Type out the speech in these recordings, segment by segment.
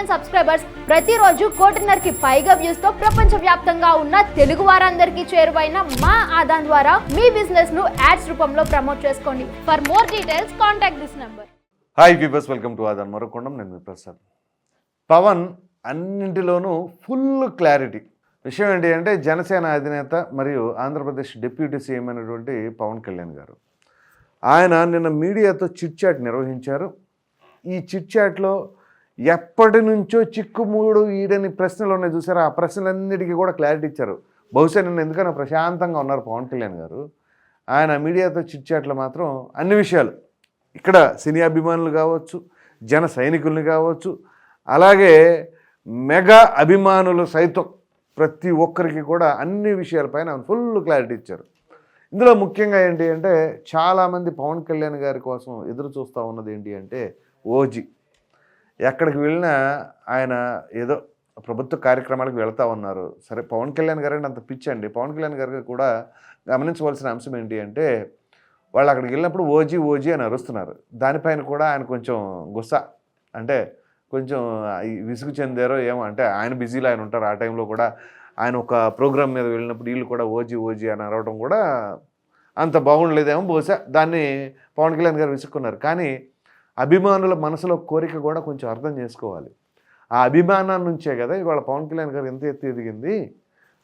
Million subscribers ప్రతిరోజు కోటిన్నరకి పైగా వ్యూస్తో ప్రపంచ వ్యాప్తంగా ఉన్న తెలుగు వారందరికీ చేరువైన మా ఆదాన్ ద్వారా మీ బిజినెస్ను యాడ్స్ రూపంలో ప్రమోట్ చేసుకోండి. For more details contact this number hi peepers welcome to ఆదాన్ మరొకొండం నేను మీ ప్రసాద్. పవన్ అన్నింటిలోనూ ఫుల్ క్లారిటీ విషయం ఏంటి అంటే జనసేన అధినేత మరియు ఆంధ్రప్రదేశ్ డిప్యూటీ సీఎం అయినటువంటి పవన్ కళ్యాణ్ గారు. ఆయన నిన్న మీడియాతో చిట్ చాట్ నిర్వహించారు. ఈ చిట్ చాట్లో ఎప్పటి నుంచో చిక్కుమూడు ఈడని ప్రశ్నలు ఉన్నాయి. చూసారా? ఆ ప్రశ్నలన్నిటికీ కూడా క్లారిటీ ఇచ్చారు. బహుశా నిన్న ఎందుకన్నా ప్రశాంతంగా ఉన్నారు పవన్ కళ్యాణ్ గారు. ఆయన మీడియాతో చిట్చాట్లు మాత్రం అన్ని విషయాలు. ఇక్కడ సినీ అభిమానులు కావచ్చు జన సైనికుల్ని కావచ్చు అలాగే మెగా అభిమానులు సైతం ప్రతి ఒక్కరికి కూడా అన్ని విషయాలపైన ఫుల్ క్లారిటీ ఇచ్చారు. ఇందులో ముఖ్యంగా ఏంటి అంటే చాలామంది పవన్ కళ్యాణ్ గారి కోసం ఎదురు చూస్తూ ఉన్నది ఏంటి అంటే ఓజీ. ఎక్కడికి వెళ్ళినా ఆయన ఏదో ప్రభుత్వ కార్యక్రమాలకు వెళ్తా ఉన్నారు. సరే పవన్ కళ్యాణ్ గారు అంటే అంత పిచ్చి అండి పవన్ కళ్యాణ్ గారికి కూడా గమనించవలసిన అంశం ఏంటి అంటే వాళ్ళు అక్కడికి వెళ్ళినప్పుడు ఓజీ ఓజీ అని అరుస్తున్నారు. దానిపైన కూడా ఆయన కొంచెం గుస్స. అంటే కొంచెం విసుగు చెందారో ఏమో అంటే ఆయన బిజీలో ఆయన ఉంటారు. ఆ టైంలో కూడా ఆయన ఒక ప్రోగ్రామ్ మీద వెళ్ళినప్పుడు వీళ్ళు కూడా ఓజీ ఓజీ అని అరవడం కూడా అంత బాగుండలేదేమో బహుశా. దాన్ని పవన్ కళ్యాణ్ గారు విసుక్కున్నారు. కానీ అభిమానుల మనసులో కోరిక కూడా కొంచెం అర్థం చేసుకోవాలి. ఆ అభిమానం నుంచే కదా ఇవాళ పవన్ కళ్యాణ్ గారు ఎంత ఎత్తి ఎదిగింది.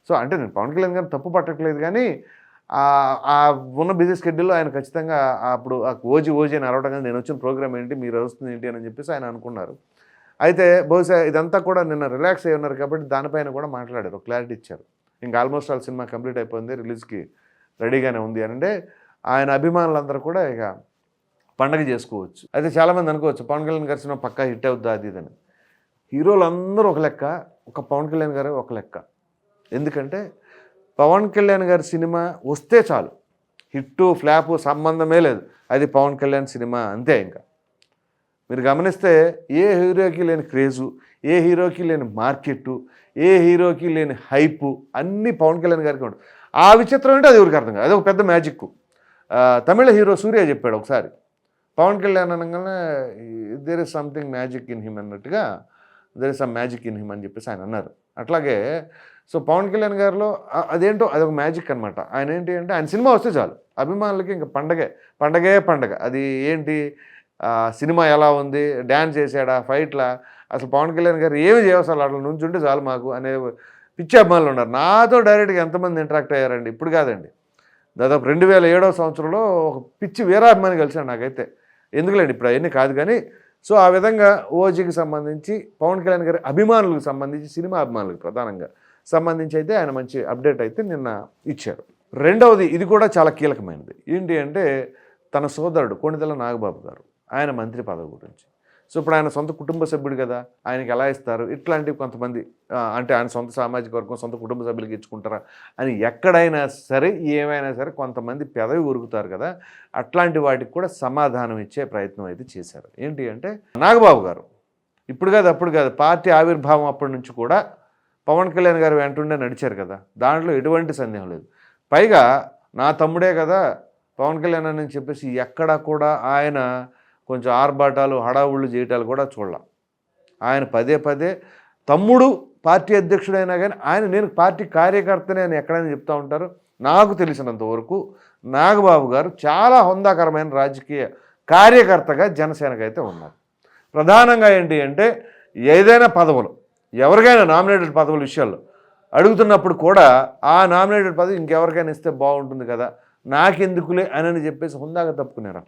సో అంటే నేను పవన్ కళ్యాణ్ గారు తప్పు పట్టట్లేదు కానీ ఆ- ఉన్న బిజీ షెడ్యూల్లో ఆయన ఖచ్చితంగా అప్పుడు ఆ ఓజీ ఓజీ అని అరవడం కానీ నేను వచ్చిన ప్రోగ్రామ్ ఏంటి మీరు వస్తుంది ఏంటి అని చెప్పేసి ఆయన అనుకున్నారు. అయితే బహుశా ఇదంతా కూడా నిన్న రిలాక్స్ అయి ఉన్నారు కాబట్టి దానిపైన కూడా మాట్లాడారు క్లారిటీ ఇచ్చారు. ఇంకా ఆల్మోస్ట్ ఆల్ సినిమా కంప్లీట్ అయిపోయింది రిలీజ్కి రెడీగానే ఉంది అని అంటే ఆయన అభిమానులందరూ కూడా ఇక పండగ చేసుకోవచ్చు. అయితే చాలామంది అనుకోవచ్చు పవన్ కళ్యాణ్ గారి సినిమా పక్కా హిట్ అవుద్దా అది ఇదని హీరోలు అందరూ ఒక లెక్క ఒక పవన్ కళ్యాణ్ గారు ఒక లెక్క. ఎందుకంటే పవన్ కళ్యాణ్ గారి సినిమా వస్తే చాలు. హిట్టు ఫ్లాపు సంబంధమే లేదు. అది పవన్ కళ్యాణ్ సినిమా అంతే ఇంకా. మీరు గమనిస్తే ఏ హీరోకి లేని క్రేజు ఏ హీరోకి లేని మార్కెట్టు ఏ హీరోకి లేని హైపు అన్నీ పవన్ కళ్యాణ్ గారికి ఉంటుంది ఆ విచిత్రం అంటే అది ఎవరికి అర్థం కాదు. అది ఒక పెద్ద మ్యాజిక్ తమిళ హీరో సూర్య చెప్పాడు ఒకసారి. పవన్ కళ్యాణ్ అనగానే there is something magic in him అన్నట్టుగా there is some magic in him అని చెప్పేసి ఆయన అన్నారు. అట్లాగే సో పవన్ కళ్యాణ్ గారిలో అదేంటో అదేంటో అదొక మ్యాజిక్ అనమాట ఆయన ఏంటి అంటే ఆయన సినిమా వస్తే చాలు. అభిమానులకి ఇంకా పండగే పండగే పండగ. అది ఏంటి? సినిమా ఎలా ఉంది? డ్యాన్స్ చేశాడా? ఫైట్లా? అసలు పవన్ కళ్యాణ్ గారు ఏమి చేయవసరం అట్లా నుంచుంటే చాలు మాకు అనే పిచ్చి అభిమానులు ఉన్నారు. నాతో డైరెక్ట్గా ఎంతమంది ఇంటరాక్ట్ అయ్యారండి? ఇప్పుడు కాదండి. దాదాపు రెండు వేల ఏడవ సంవత్సరంలో ఒక పిచ్చి వీరాభిమాని కలిసాడు నాకైతే. ఎందుకులేండి? ఇప్పుడు అవన్నీ కాదు కానీ సో ఆ విధంగా ఓజీకి సంబంధించి పవన్ కళ్యాణ్ గారి అభిమానులకు సంబంధించి సినిమా అభిమానులకు ప్రధానంగా సంబంధించి అయితే ఆయన మంచి అప్డేట్ అయితే నిన్న ఇచ్చారు. రెండవది ఇది కూడా చాలా కీలకమైనది. ఏంటి అంటే తన సోదరుడు కొణిదల నాగబాబు గారు ఆయన మంత్రి పదవి గురించి. సో ఇప్పుడు ఆయన సొంత కుటుంబ సభ్యుడు కదా ఆయనకి ఎలా ఇస్తారు? ఇట్లాంటివి కొంతమంది అంటే ఆయన సొంత సామాజిక వర్గం సొంత కుటుంబ సభ్యులకి ఇచ్చుకుంటారా అని ఎక్కడైనా సరే ఏమైనా సరే కొంతమంది పెదవి ఉరుకుతారు కదా అట్లాంటి వాటికి కూడా సమాధానం ఇచ్చే ప్రయత్నం అయితే చేశారు. ఏంటి అంటే నాగబాబు గారు ఇప్పుడు కాదు అప్పుడు కాదు పార్టీ ఆవిర్భావం అప్పటి నుంచి కూడా పవన్ కళ్యాణ్ గారు వెంటుండే నడిచారు కదా దాంట్లో ఎటువంటి సందేహం లేదు. పైగా నా తమ్ముడే కదా పవన్ కళ్యాణ్ అని చెప్పేసి ఎక్కడా కూడా ఆయన కొంచెం ఆర్భాటాలు హడావుళ్ళు చేయటాలు కూడా చూడాల. ఆయన పదే పదే తమ్ముడు పార్టీ అధ్యక్షుడైనా కానీ ఆయన నేను పార్టీ కార్యకర్తనే అని ఎక్కడైనా చెప్తూ ఉంటారు. నాకు తెలిసినంత వరకు నాగబాబు గారు చాలా హుందాకరమైన రాజకీయ కార్యకర్తగా జనసేనకు అయితే ఉన్నారు. ప్రధానంగా ఏంటి అంటే ఏదైనా పదవులు ఎవరికైనా నామినేటెడ్ పదవుల విషయాల్లో అడుగుతున్నప్పుడు కూడా ఆ నామినేటెడ్ పదవి ఇంకెవరికైనా ఇస్తే బాగుంటుంది కదా నాకెందుకులే అని చెప్పేసి హుందాగా తప్పుకున్నారు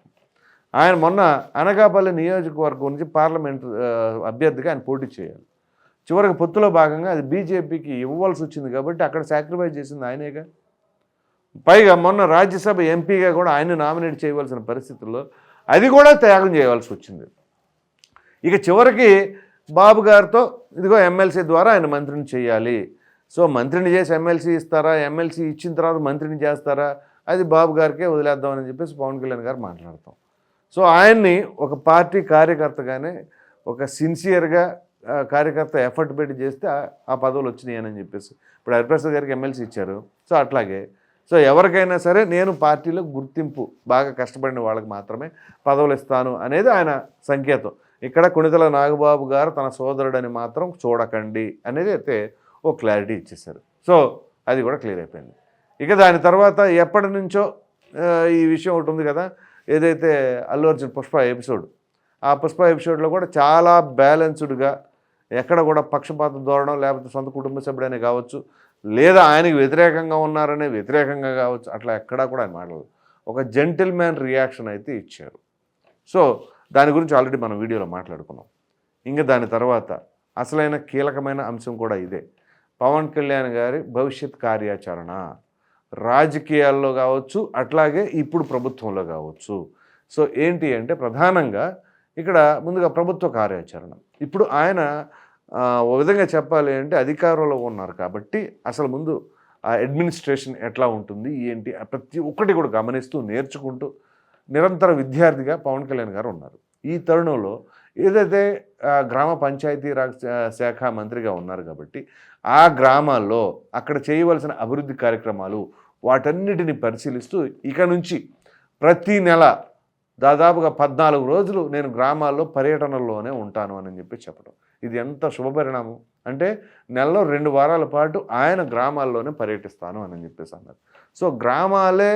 ఆయన మొన్న అనకాపల్లి నియోజకవర్గం నుంచి పార్లమెంట్ అభ్యర్థిగా ఆయన పోటీ చేయాలి. చివరికి పొత్తులో భాగంగా అది బీజేపీకి ఇవ్వాల్సి వచ్చింది కాబట్టి అక్కడ సాక్రిఫైస్ చేసింది ఆయనేగా. పైగా మొన్న రాజ్యసభ ఎంపీగా కూడా ఆయన నామినేట్ చేయవలసిన పరిస్థితుల్లో అది కూడా త్యాగం చేయవలసి వచ్చింది. ఇక చివరికి బాబు గారితో ఇదిగో ఎమ్మెల్సీ ద్వారా ఆయన మంత్రిని చేయాలి. సో మంత్రిని చేసి ఎమ్మెల్సీ ఇస్తారా? ఎమ్మెల్సీ ఇచ్చిన తర్వాత మంత్రిని చేస్తారా? అది బాబు గారికే వదిలేద్దామని చెప్పేసి పవన్ కళ్యాణ్ గారు మాట్లాడతాం. సో ఆయన్ని ఒక పార్టీ కార్యకర్తగానే ఒక సిన్సియర్గా కార్యకర్త ఎఫర్ట్ పెట్టి చేస్తే ఆ- పదవులు వచ్చినాయి అని చెప్పేసి ఇప్పుడు హరిప్రసాద్ గారికి ఎమ్మెల్సీ ఇచ్చారు. సో అట్లాగే సో ఎవరికైనా సరే నేను పార్టీలో గుర్తింపు బాగా కష్టపడిన వాళ్ళకి మాత్రమే పదవులు ఇస్తాను అనేది ఆయన సంకేతం. ఇక్కడ కుణితల నాగబాబు గారు తన సోదరుడని మాత్రం చూడకండి అనేది అయితే ఓ క్లారిటీ ఇచ్చేశారు. సో అది కూడా క్లియర్ అయిపోయింది. ఇక దాని తర్వాత ఎప్పటి నుంచో ఈ విషయం ఒకటి ఉంది కదా ఏదైతే అల్లు అర్జున్ పుష్ప ఎపిసోడ్ ఆ పుష్ప ఎపిసోడ్లో కూడా చాలా బ్యాలెన్స్డ్గా ఎక్కడ కూడా పక్షపాతం దూరడం లేకపోతే సొంత కుటుంబ సభ్యుడనే కావచ్చు లేదా ఆయనకి వ్యతిరేకంగా ఉన్నారనే వ్యతిరేకంగా కావచ్చు అట్లా ఎక్కడా కూడా ఆయన మాట్లాడలేదు. ఒక జెంటిల్ మ్యాన్ రియాక్షన్ అయితే ఇచ్చారు. సో దాని గురించి ఆల్రెడీ మనం వీడియోలో మాట్లాడుకున్నాం. ఇంకా దాని తర్వాత అసలైన కీలకమైన అంశం కూడా ఇదే. పవన్ కళ్యాణ్ గారి భవిష్యత్ కార్యాచరణ. రాజకీయాల్లో కావచ్చు అట్లాగే ఇప్పుడు ప్రభుత్వంలో కావచ్చు. సో ఏంటి అంటే ప్రధానంగా ఇక్కడ ముందుగా ప్రభుత్వ కార్యాచరణ. ఇప్పుడు ఆయన ఓ విధంగా చెప్పాలి అంటే అధికారంలో ఉన్నారు కాబట్టి అసలు ముందు ఆ అడ్మినిస్ట్రేషన్ ఎట్లా ఉంటుంది ఏంటి ప్రతి ఒక్కటి కూడా గమనిస్తూ నేర్చుకుంటూ నిరంతర విద్యార్థిగా పవన్ కళ్యాణ్ గారు ఉన్నారు. ఈ తరుణంలో ఏదైతే గ్రామ పంచాయతీ రాజ్ శాఖ మంత్రిగా ఉన్నారు కాబట్టి ఆ గ్రామాల్లో అక్కడ చేయవలసిన అభివృద్ధి కార్యక్రమాలు వాటన్నిటిని పరిశీలిస్తూ ఇక నుంచి ప్రతి నెల దాదాపుగా పద్నాలుగు రోజులు నేను గ్రామాల్లో పర్యటనలోనే ఉంటాను అని చెప్పి చెప్పడం. ఇది ఎంత శుభపరిణామం అంటే నెలలో రెండు వారాల పాటు ఆయన గ్రామాల్లోనే పర్యటిస్తాను అని చెప్పేసి అన్నారు సో గ్రామాలే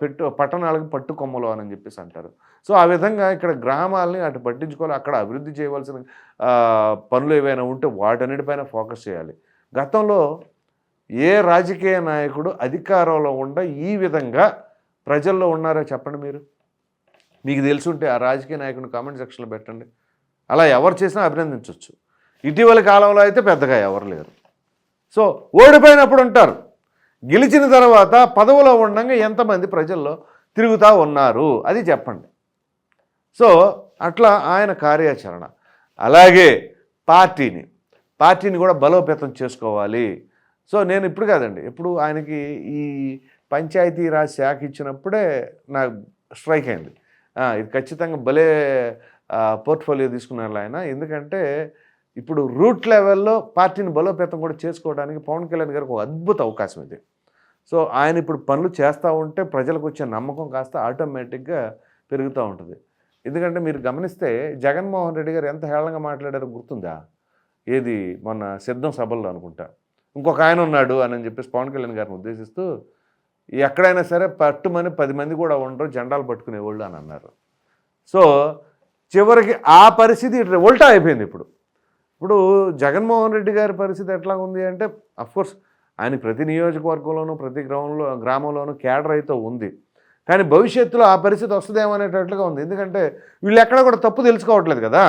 పెట్టు పట్టణాలకు పట్టు కొమ్మలు అని చెప్పేసి అంటారు. సో ఆ విధంగా ఇక్కడ గ్రామాలని అటు పట్టించుకోవాలి అక్కడ అభివృద్ధి చేయవలసిన పనులు ఏవైనా ఉంటే వాటన్నిటిపైన ఫోకస్ చేయాలి. గతంలో ఏ రాజకీయ నాయకుడు అధికారంలో ఉండ ఈ విధంగా ప్రజల్లో ఉన్నారో చెప్పండి మీరు? మీకు తెలుసుంటే ఆ రాజకీయ నాయకుడిని కామెంట్ సెక్షన్లో పెట్టండి. అలా ఎవరు చేసినా అభినందించవచ్చు ఇటీవల కాలంలో అయితే పెద్దగా ఎవరు లేరు. సో ఓడిపోయినప్పుడు ఉంటారు. గెలిచిన తర్వాత పదవిలో ఉండగా ఎంతమంది ప్రజల్లో తిరుగుతూ ఉన్నారు? అది చెప్పండి. సో అట్లా ఆయన కార్యాచరణ. అలాగే పార్టీని. పార్టీని కూడా బలోపేతం చేసుకోవాలి. సో నేను ఇప్పుడు కాదండి. ఇప్పుడు ఆయనకి ఈ పంచాయతీరాజ్ శాఖ ఇచ్చినప్పుడే నాకు స్ట్రైక్ అయింది. ఇది ఖచ్చితంగా భలే పోర్ట్ఫోలియో తీసుకున్నారు ఆయన. ఎందుకంటే ఇప్పుడు రూట్ లెవెల్లో పార్టీని బలోపేతం కూడా చేసుకోవడానికి పవన్ కళ్యాణ్ గారికి ఒక అద్భుత అవకాశం ఇది. సో ఆయన ఇప్పుడు పనులు చేస్తూ ఉంటే ప్రజలకు వచ్చే నమ్మకం కాస్త ఆటోమేటిక్గా పెరుగుతూ ఉంటుంది. ఎందుకంటే మీరు గమనిస్తే జగన్మోహన్ రెడ్డి గారు ఎంత హేళనగా మాట్లాడారో గుర్తుందా? ఏది మొన్న సిద్ధం సభల్లో అనుకుంటా. ఇంకొక ఆయన ఉన్నాడు అని చెప్పేసి పవన్ కళ్యాణ్ గారిని ఉద్దేశిస్తూ ఎక్కడైనా సరే పట్టుమని పది మంది కూడా ఉండరు జెండాలు పట్టుకునేవాళ్ళు అని అన్నారు. సో చివరికి ఆ పరిస్థితి ఉల్టా అయిపోయింది ఇప్పుడు. ఇప్పుడు జగన్మోహన్ రెడ్డి గారి పరిస్థితి ఎట్లా ఉంది అంటే అఫ్కోర్స్ ఆయన ప్రతి నియోజకవర్గంలోనూ ప్రతి గ్రామంలో గ్రామంలోనూ కేడర్ అయితే ఉంది. కానీ భవిష్యత్తులో ఆ పరిస్థితి వస్తుందేమో అనేటట్లుగా ఉంది. ఎందుకంటే వీళ్ళు ఎక్కడ కూడా తప్పు తెలుసుకోవట్లేదు కదా.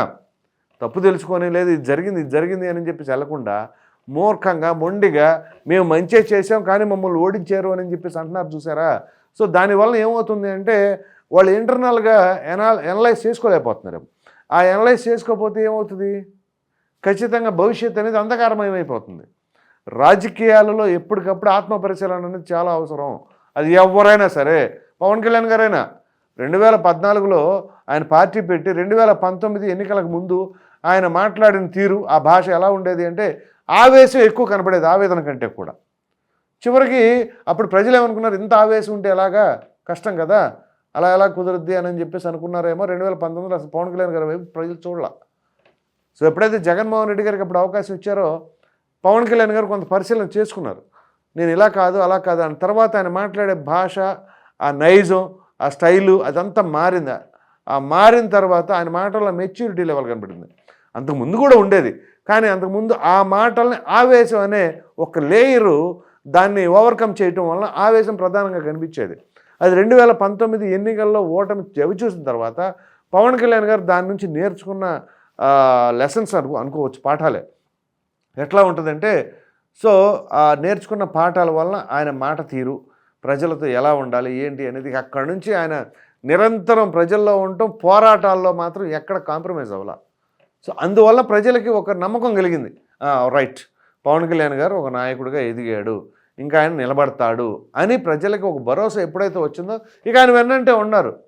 తప్పు తెలుసుకొని లేదు ఇది జరిగింది ఇది జరిగింది అని చెప్పి వెళ్ళకుండా మూర్ఖంగా మొండిగా మేము మంచి చేసాం కానీ మమ్మల్ని ఓడించారు అని చెప్పేసి అంటున్నారు చూసారా? సో దానివల్ల ఏమవుతుంది అంటే వాళ్ళు ఇంటర్నల్గా ఎనా ఎనలైజ్ చేసుకోలేకపోతున్నారు. ఆ ఎనలైజ్ చేసుకోకపోతే ఏమవుతుంది? ఖచ్చితంగా భవిష్యత్తు అనేది అంధకారమయమైపోతుంది. రాజకీయాలలో ఎప్పటికప్పుడు ఆత్మ పరిశీలన అనేది చాలా అవసరం. అది ఎవరైనా సరే పవన్ కళ్యాణ్ గారైనా రెండు వేల పద్నాలుగులో ఆయన పార్టీ పెట్టి రెండు వేల పంతొమ్మిది ఎన్నికలకు ముందు ఆయన మాట్లాడిన తీరు ఆ భాష ఎలా ఉండేది అంటే ఆవేశం ఎక్కువ కనపడేది ఆవేదన కంటే కూడా. చివరికి అప్పుడు ప్రజలు ఏమనుకున్నారు ఇంత ఆవేశం ఉంటే ఎలాగా? కష్టం కదా? అలా ఎలా కుదురుద్ది అని చెప్పేసి అనుకున్నారేమో రెండు వేల పంతొమ్మిదిలో అసలు పవన్ కళ్యాణ్ గారి వైపు ప్రజలు చూడాల. సో ఎప్పుడైతే జగన్మోహన్ రెడ్డి గారికి అప్పుడు అవకాశం ఇచ్చారో పవన్ కళ్యాణ్ గారు కొంత పరిశీలన చేసుకున్నారు. నేను ఇలా కాదు అలా కాదు అని. తర్వాత ఆయన మాట్లాడే భాష ఆ నైజం ఆ స్టైలు అదంతా మారిందా. ఆ మారిన తర్వాత ఆయన మాటల్లో మెచ్యూరిటీ లెవెల్ కనబడింది. అంతకు ముందు కూడా ఉండేది. కానీ అంతకుముందు ఆ మాటల్ని ఆవేశం అనే ఒక లేయరు దాన్ని ఓవర్కమ్ చేయటం వల్ల ఆవేశం ప్రధానంగా కనిపించేది. అది రెండు వేల పంతొమ్మిది ఎన్నికల్లో ఓటమి చెవి చూసిన తర్వాత పవన్ కళ్యాణ్ గారు దాని నుంచి నేర్చుకున్న లెసన్స్ అనుకో అనుకోవచ్చు పాఠాలే. ఎట్లా ఉంటుందంటే సో ఆ నేర్చుకున్న పాఠాల వలన ఆయన మాట తీరు ప్రజలతో ఎలా ఉండాలి ఏంటి అనేది అక్కడి నుంచి ఆయన నిరంతరం ప్రజల్లో ఉండటం పోరాటాల్లో మాత్రం ఎక్కడ కాంప్రమైజ్ అవ్వాల. సో అందువల్ల ప్రజలకి ఒక నమ్మకం కలిగింది. రైట్. పవన్ కళ్యాణ్ గారు ఒక నాయకుడిగా ఎదిగాడు ఇంకా ఆయన నిలబడతాడు అని ప్రజలకి ఒక భరోసా ఎప్పుడైతే వచ్చిందో ఇక ఆయన వెన్నంటే ఉన్నారు.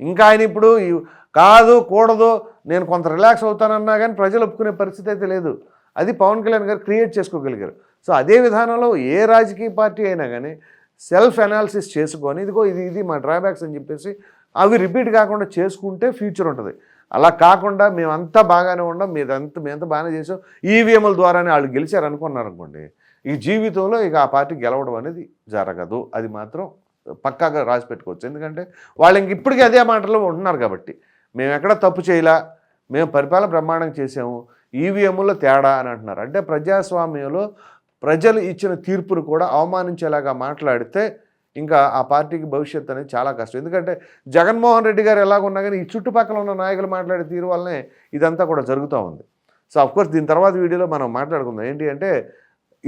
ఇంకా ఆయన ఇప్పుడు ఈ- కాదు కూడదు నేను కొంత రిలాక్స్ అవుతానన్నా కానీ ప్రజలు ఒప్పుకునే పరిస్థితి అయితే లేదు. అది పవన్ కళ్యాణ్ గారు క్రియేట్ చేసుకోగలిగారు. సో అదే విధానంలో ఏ రాజకీయ పార్టీ అయినా కానీ సెల్ఫ్ అనాలిసిస్ చేసుకొని ఇదిగో ఇది ఇది మా డ్రాబ్యాక్స్ అని చెప్పేసి అవి రిపీట్ కాకుండా చేసుకుంటే ఫ్యూచర్ ఉంటుంది. అలా కాకుండా మేమంతా బాగానే ఉండం మీదంతా మేమంతా బాగానే చేసాం. ఈవీఎంల ద్వారానే వాళ్ళు గెలిచారు అనుకున్నారు అనుకోండి ఈ జీవితంలో ఇక ఆ పార్టీ గెలవడం అనేది జరగదు. అది మాత్రం పక్కాగా రాసి పెట్టుకోవచ్చు. ఎందుకంటే వాళ్ళు ఇంక ఇప్పటికీ అదే మాటలో ఉంటున్నారు కాబట్టి మేము ఎక్కడ తప్పు చేయలా మేము పరిపాలన బ్రహ్మాండంగా చేసాము ఈవీఎంలో తేడా అని అంటున్నారు. అంటే ప్రజాస్వామ్యంలో ప్రజలు ఇచ్చిన తీర్పును కూడా అవమానించేలాగా మాట్లాడితే ఇంకా ఆ పార్టీకి భవిష్యత్తు అనేది చాలా కష్టం. ఎందుకంటే జగన్మోహన్ రెడ్డి గారు ఎలాగున్నా కానీ ఈ చుట్టుపక్కల ఉన్న నాయకులు మాట్లాడే తీరు వల్లనే ఇదంతా కూడా జరుగుతూ ఉంది. సో అఫ్కోర్స్ దీని తర్వాత వీడియోలో మనం మాట్లాడుకుందాం. ఏంటి అంటే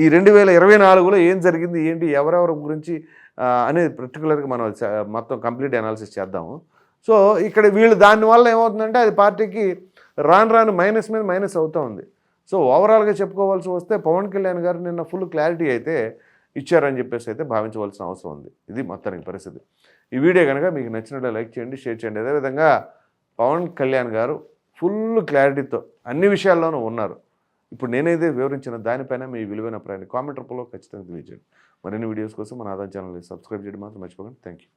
ఈ రెండు వేల ఇరవై నాలుగులో ఏం జరిగింది ఏంటి ఎవరెవరి గురించి అనేది పర్టికులర్గా మనం మొత్తం కంప్లీట్ అనాలిసిస్ చేద్దాము. సో ఇక్కడ వీళ్ళు దానివల్ల ఏమవుతుందంటే అది పార్టీకి రాను రాను మైనస్ మీద మైనస్ అవుతూ ఉంది. సో ఓవరాల్గా చెప్పుకోవాల్సి వస్తే పవన్ కళ్యాణ్ గారు నిన్న ఫుల్ క్లారిటీ అయితే ఇచ్చారని చెప్పేసి అయితే భావించవలసిన అవసరం ఉంది. ఇది మొత్తానికి పరిస్థితి. ఈ వీడియో కనుక మీకు నచ్చినట్లే లైక్ చేయండి షేర్ చేయండి. అదేవిధంగా పవన్ కళ్యాణ్ గారు ఫుల్ క్లారిటీతో అన్ని విషయాల్లోనూ ఉన్నారు. ఇప్పుడు నేనైతే వివరించిన దానిపైన మీ విలువైన ప్రయాణం కామెంట్ రూపంలో ఖచ్చితంగా తెలియజేయండి. మరిన్ని వీడియోస్ కోసం మన ఆదాయం ఛానల్ని సబ్స్క్రైబ్ చేయడం మాత్రం మర్చిపోకండి. Thank you